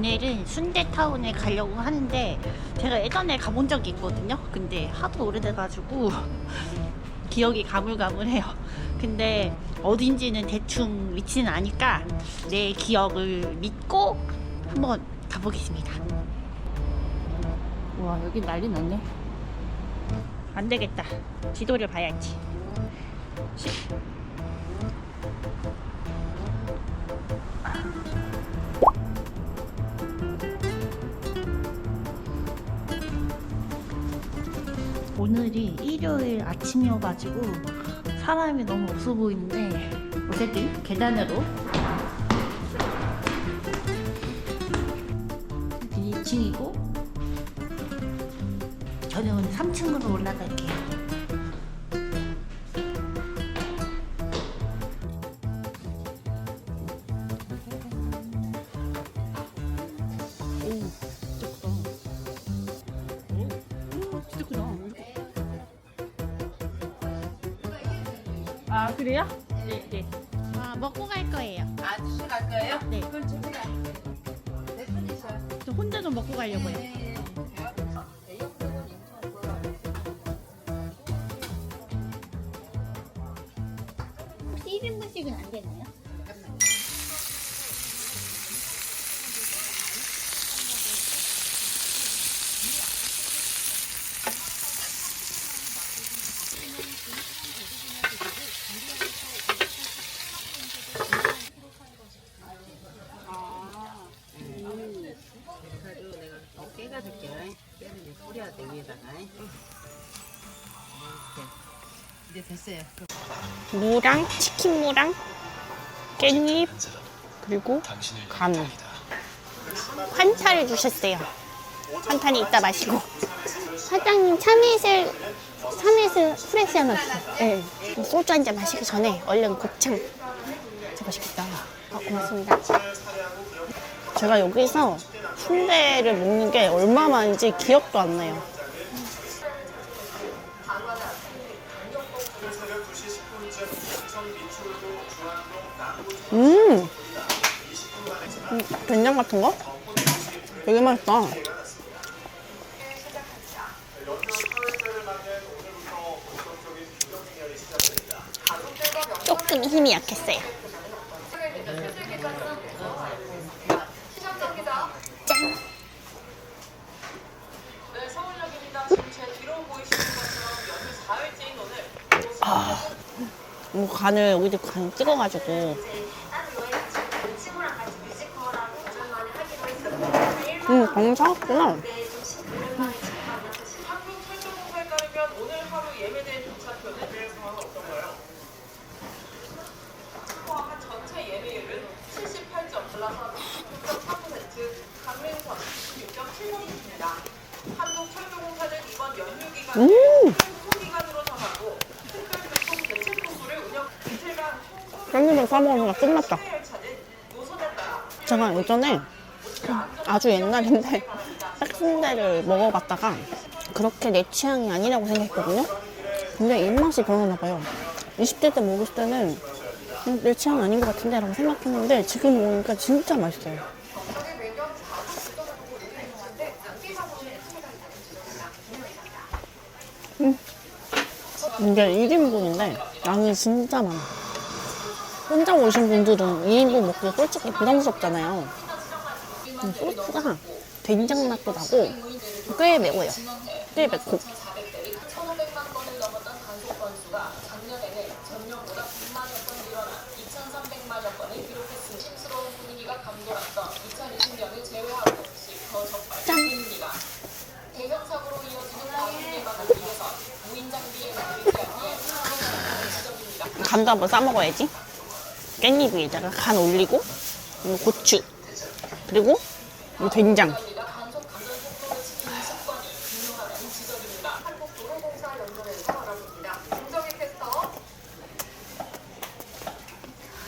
오늘은 순대타운에 가려고 하는데 제가 예전에 가본 적이 있거든요. 근데 하도 오래돼가지고 기억이 가물가물해요. 근데 어딘지는 대충 위치는 아니까 내 기억을 믿고 한번 가보겠습니다. 와 여기 난리 났네. 안 되겠다. 지도를 봐야지. 오늘이 일요일 아침이어가지고 사람이 너무 없어 보이는데 어쨌든 계단으로 아 그래요? 네, 네. 아 먹고 갈 거예요. 아저씨 갈 거예요? 네. 그럼 저기 가. 몇 분이셔? 저 혼자 좀 먹고 가려고요. 네. 이제 됐어요. 무랑 치킨 무랑 깻잎 그리고 간 환타를 주셨어요. 환타는 이따 마시고 사장님 참이슬 참이슬 프레시 하나 주세요. 네. 소주 한 잔 마시기 전에 얼른 곱창 진짜 맛있겠다. 아, 고맙습니다. 제가 여기서 순대를 먹는 게 얼마 만인지 기억도 안 나요. 음, 음, 된장 같은 거? 되게 맛있다. 조금 힘이 약했어요. 짠. 아, 뭐 간을 여기도 간 찍어가지고 음, 방금 사왔구나. 항공 철도공사에 따르면 오늘 하루 예매된 주차표는 내 상황은 어떤가요? 포함한 전체 예매율은 78점 올라서 6.3%, 강릉선 16.7%입니다. 한국철도공사는 이번 연휴 기간을 음. 깻잎을 싸먹으니까 끝났다. 제가 예전에 아주 옛날인데 딱순대를 먹어봤다가 그렇게 내 취향이 아니라고 생각했거든요. 근데 입맛이 변하나 봐요. 20대 때 먹을 때는 음, 내 취향 아닌 것 같은데 라고 생각했는데 지금 먹으니까 진짜 맛있어요. 음. 이게 1인분인데 양이 진짜 많아. 혼자 오신 분들은 2인분 먹기 솔직히 부담스럽잖아요. 음, 소스가 된장 맛도 나고 꽤 매워요. 꽤 맵고. 1,500만 건을 넘었던 단속 건수가 작년에는 전년보다 100만여 건 늘어나 2,300만여 건을 기록했으니 심스러운 분위기가 감돌았던 2020년을 제외하고 역시 더 적발입니다. 대형 사고로 이어지는 다음 예방을 위해서 무인 장비의 의견이 지적입니다. 간도 한번 싸먹어야지. 깻잎 위에다가 간 올리고 고추 그리고 이 뭐 된장.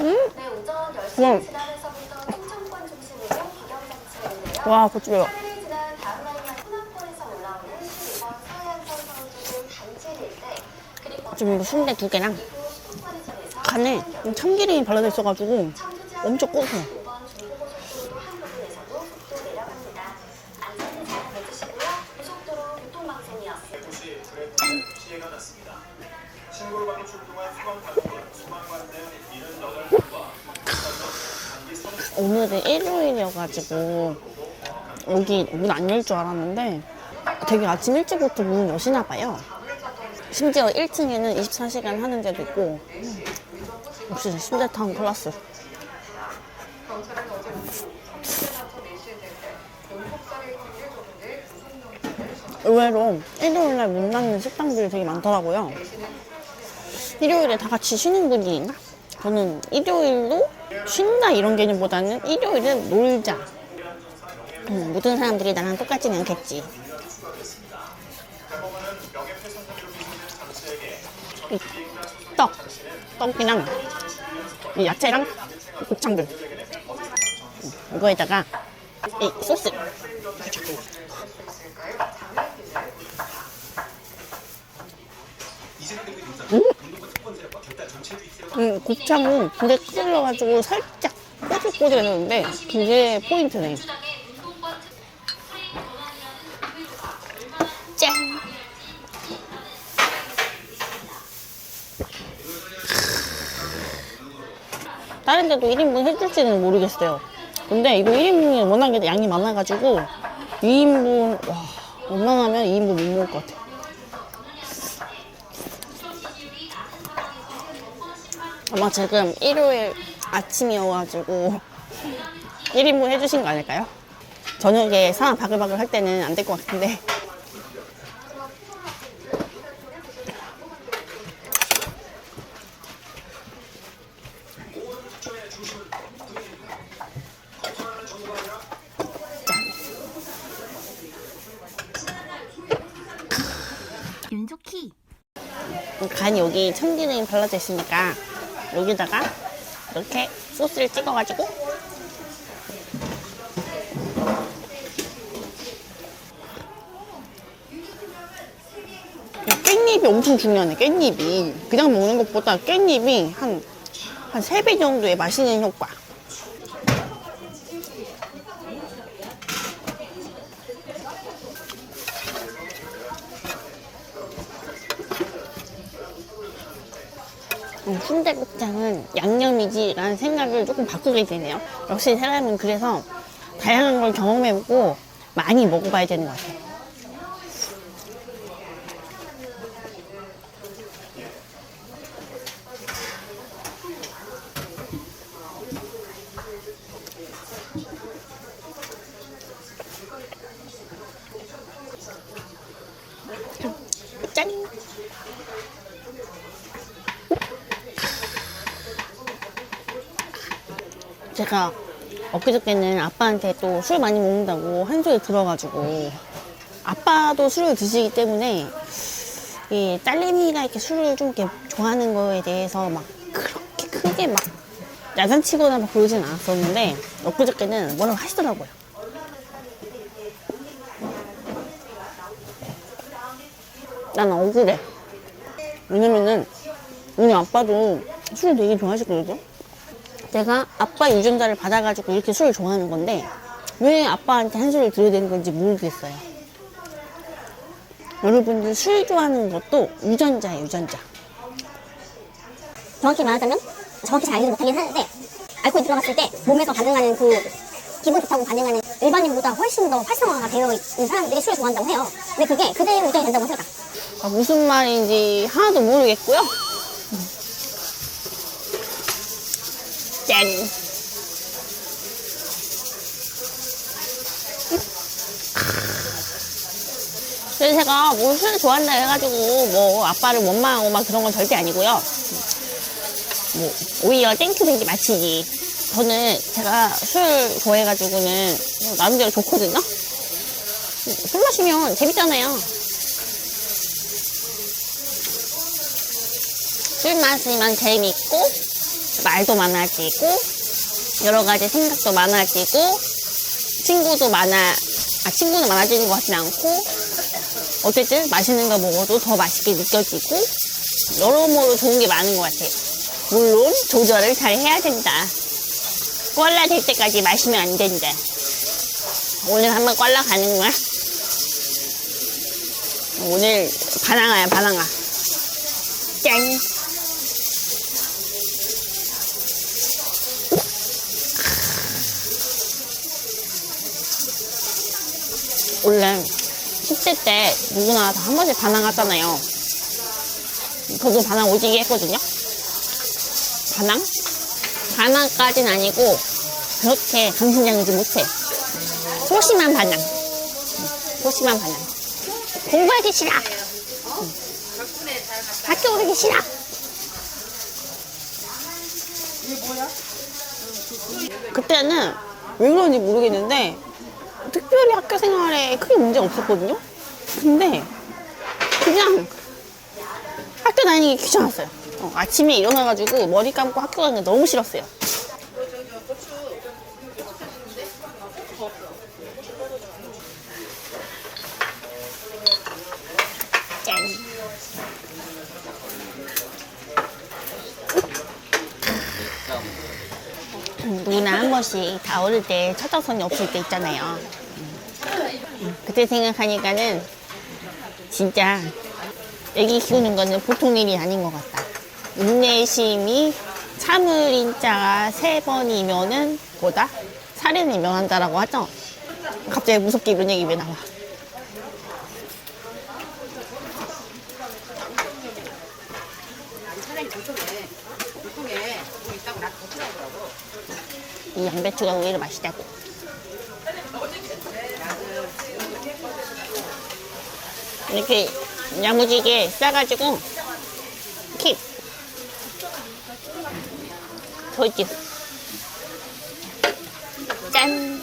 음? 음. 와, 고추배워. 지금 이거 순대 두 개랑 간에 참기름이 발라져 있어가지고 엄청 고소해. 일요일이어가지고 여기 문 안 열 줄 알았는데 되게 아침 일찍부터 문 여시나 봐요. 심지어 1층에는 24시간 하는 데도 있고 역시 순대탕 클라스. 의외로 일요일날 문 닫는 식당들이 되게 많더라고요. 일요일에 다 같이 쉬는 분위기인가? 저는 일요일로 쉰다 이런 개념보다는 일요일은 놀자. 음, 모든 사람들이 나랑 똑같지는 않겠지. 이 떡, 떡이랑 이 야채랑 곱창들. 음, 이거에다가 이 소스. 음, 곱창은 불에 끓여가지고 살짝 꼬들꼬들해졌는데 그게 포인트네. 짠! 다른 데도 1인분 해줄지는 모르겠어요. 근데 이거 1인분이 워낙에 양이 많아가지고 2인분, 와, 웬만하면 2인분 못 먹을 것 같아. 아마 지금 일요일 아침이어가지고 1인분 해주신 거 아닐까요? 저녁에 사람 바글바글 할 때는 안 될 것 같은데. 윤조키. 간이 여기 참기름이 발라져 있으니까 여기다가 이렇게 소스를 찍어가지고. 이 깻잎이 엄청 중요하네 깻잎이. 그냥 먹는 것보다 깻잎이 한한세배 정도의 맛있는 효과 음, 순대국장은 양념이지라는 생각을 조금 바꾸게 되네요. 역시 사람은 그래서 다양한 걸 경험해보고 많이 먹어봐야 되는 것 같아요. 짠! 제가 엊그저께는 아빠한테 또 술 많이 먹는다고 한 소리 들어가지고 아빠도 술을 드시기 때문에 이 딸내미가 이렇게 술을 좀 이렇게 좋아하는 거에 대해서 막 그렇게 크게 막 야단치거나 막 그러진 않았었는데 엊그저께는 뭐라고 하시더라고요. 난 억울해. 왜냐면은 우리 아빠도 술 되게 좋아하시거든요. 내가 아빠 유전자를 받아가지고 이렇게 술을 좋아하는 건데 왜 아빠한테 한 술을 들어야 되는 건지 모르겠어요. 여러분들 술 좋아하는 것도 유전자예요, 유전자. 정확히 말하자면 정확히 잘 알지는 못하긴 하는데 알코올 들어갔을 때 몸에서 반응하는 그 기분 좋다고 반응하는 일반인보다 훨씬 더 활성화가 되어 있는 사람들이 술을 좋아한다고 해요. 근데 그게 그대로 유전이 된다고 생각. 아, 무슨 말인지 하나도 모르겠고요. 짠. 그래서 제가 뭐 술 좋아한다 해가지고 뭐 아빠를 원망하고 막 그런 건 절대 아니고요. 뭐 오히려 땡큐 된게 마치지. 저는 제가 술 좋아해가지고는 나름대로 좋거든요. 술 마시면 재밌잖아요. 술 마시면 재밌고 말도 많아지고 여러 가지 생각도 많아지고 친구도 많아 아 친구는 많아지는 것 같진 않고 어쨌든 맛있는 거 먹어도 더 맛있게 느껴지고 여러모로 좋은 게 많은 것 같아. 물론 조절을 잘 해야 된다. 꼴라 될 때까지 마시면 안 된다. 오늘 한번 꼴라 가는 거야? 오늘 바나나야 바나나. 짠. 원래 10대 때 누구나 다 한 번씩 반항 하잖아요. 저도 반항 오지게 했거든요. 반항? 반항까진 아니고 그렇게 강심장이지 못해. 소심한 반항. 소심한 반항. 공부하기 싫어. 학교 오르기 싫어. 그때는 왜 그런지 모르겠는데 특별히 학교 생활에 크게 문제 없었거든요. 근데 그냥 학교 다니기 귀찮았어요. 어, 아침에 일어나가지고 머리 감고 학교 가는 게 너무 싫었어요. 짠. 음, 누구나 한 번씩 다 어릴 때 첫장선이 없을 때 있잖아요. 음, 그때 생각하니까는 진짜 애기 키우는 거는 보통 일이 아닌 것 같다. 인내심이 참을 인자가 세 번이면은 뭐다? 살인을 명한다라고 하죠? 갑자기 무섭게 이런 얘기 왜 나와? 이 양배추가 오히려 맛있다고. 이렇게 야무지게 싸가지고 킵. 더 있지. 짠.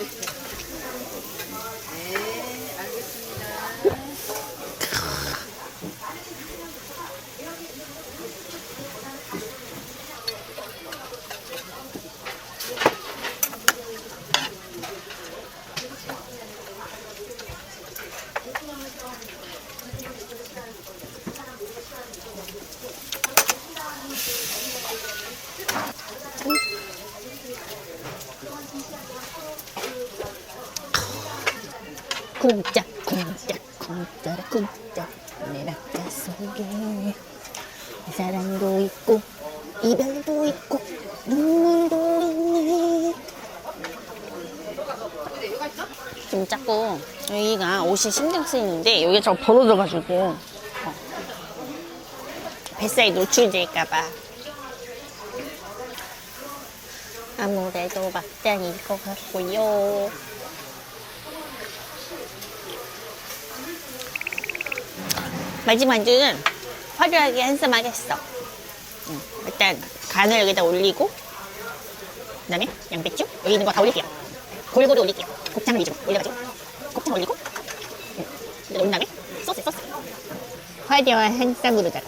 쿵짝 쿵짝 쿵짜라 쿵짝 내 낙자 속에 사랑도 있고 이별도 있고 눈물도 있네. 좀 자꾸 여기가 옷이 신경 쓰이는데 여기가 좀 벌어져가지고 어. 뱃살이 노출될까봐. 아무래도 막장일 것 같고요. 마지막 안주는 화려하게 한쌈하겠어. 음, 일단 간을 여기다 올리고 그다음에 양배추 여기 있는 거 다 올릴게요. 골고루 올릴게요. 곱창을 위주로 올려가지고 곱창 올리고 음, 이제 올린 다음에 소스 소스 화려한 한쌈으로다가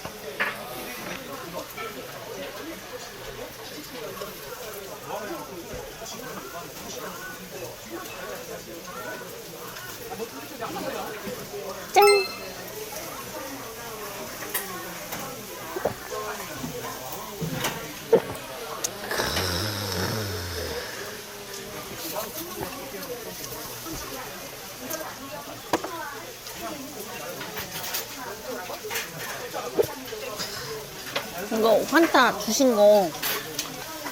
짠! 이거 환타 거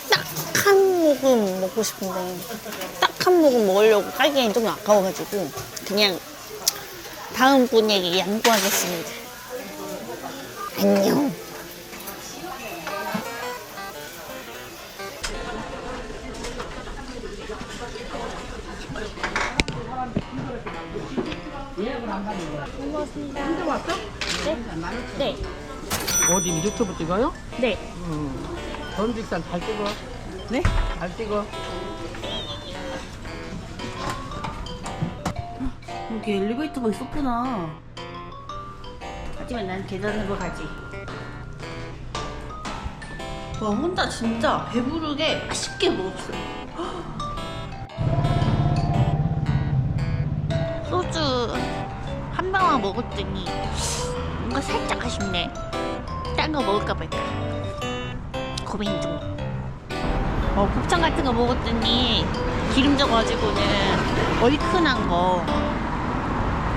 딱 한 모금 먹고 싶은데 딱 한 모금 먹으려고 깔기엔 조금 아까워가지고 그냥 다음 분에게 양보하겠습니다. 안녕. 네. 어디 유튜브 찍어요? 네. 전직산 잘 찍어. 네? 잘 찍어. 여기 엘리베이터가 있었구나. 하지만 난 계단으로 가지. 와 혼자 진짜 배부르게 맛있게 먹었어. 소주 한 방울 먹었더니 뭔가 살짝 아쉽네. 딴 거 먹을까 말까. 고민 중. 어, 곱창 같은 거 먹었더니 기름져가지고는 얼큰한 거,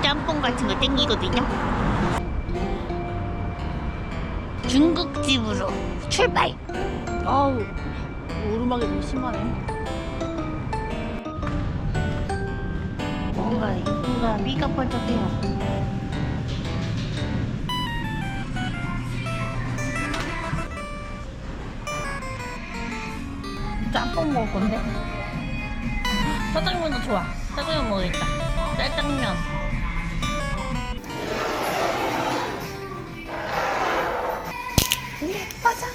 짬뽕 같은 거 땡기거든요. 중국집으로 출발! 아우, 오르막이 너무 심하네. 뭔가 입구가 삐까뻔쩍해요. 건데? 짜장면도 좋아. 짜장면 먹어야겠다. 짜장면. 예뻐져.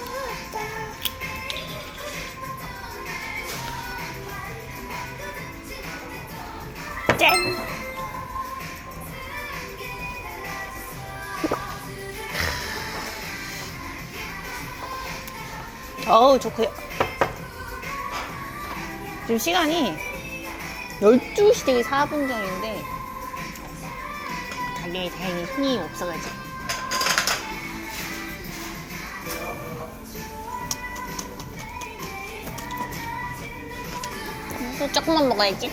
짠! 어우, 좋고요. 지금 시간이 12시 되기 4분 전인데 가게에 다행히 손님이 없어가지고. 또 조금만 먹어야지.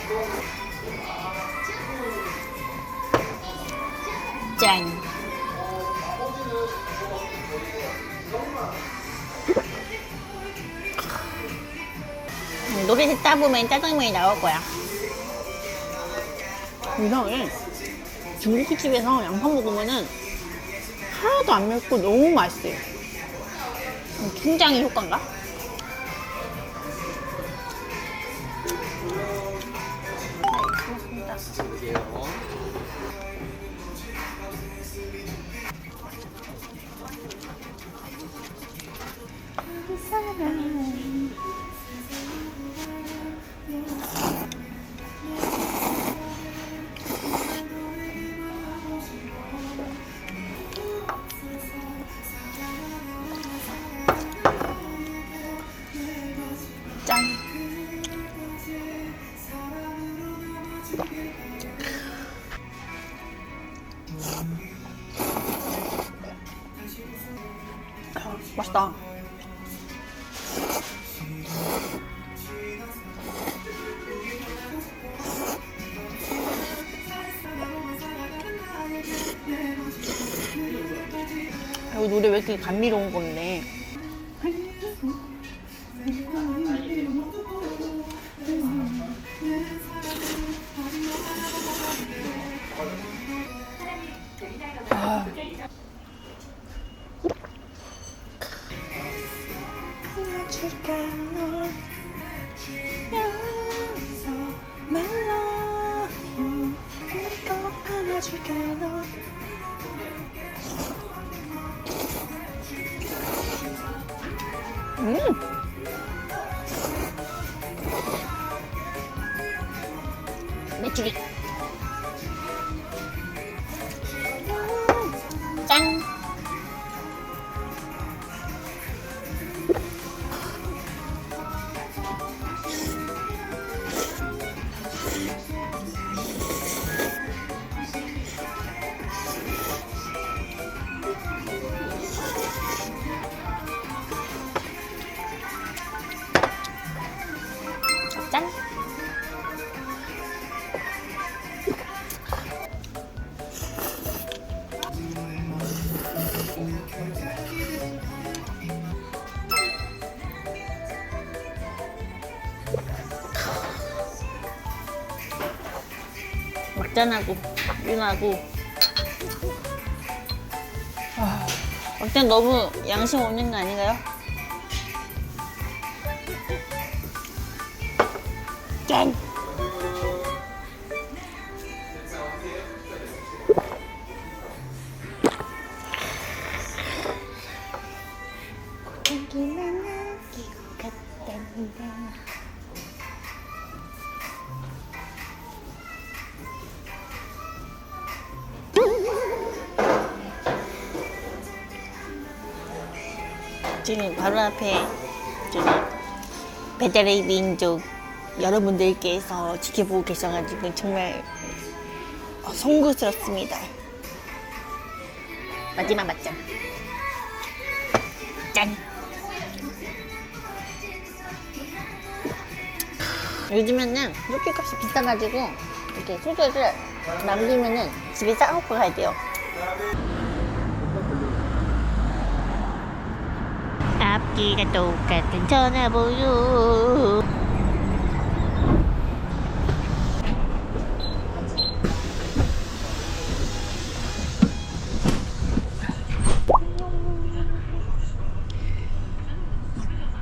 짠 노래 듣다 보면 짜장면이 나올 거야. 이상해. 중국집에서 양파 먹으면은 하나도 안 맵고 너무 맛있어요. 음, 김장의 효과인가? 이렇게 감미로운 건데? 메추리. 막잔하고 윤하고 아, 막잔 너무 양심 없는 거 아닌가요? 짠! 바로 앞에 저기 배달의 민족 여러분들께서 지켜보고 계셔가지고 정말 어, 송구스럽습니다. 마지막 맛점. 짠. 요즘에는 숙기 값이 비싸가지고 이렇게 소주를 남기면은 집에 싸놓고 가야 돼요. 앞뒤가 똑같은 전화번호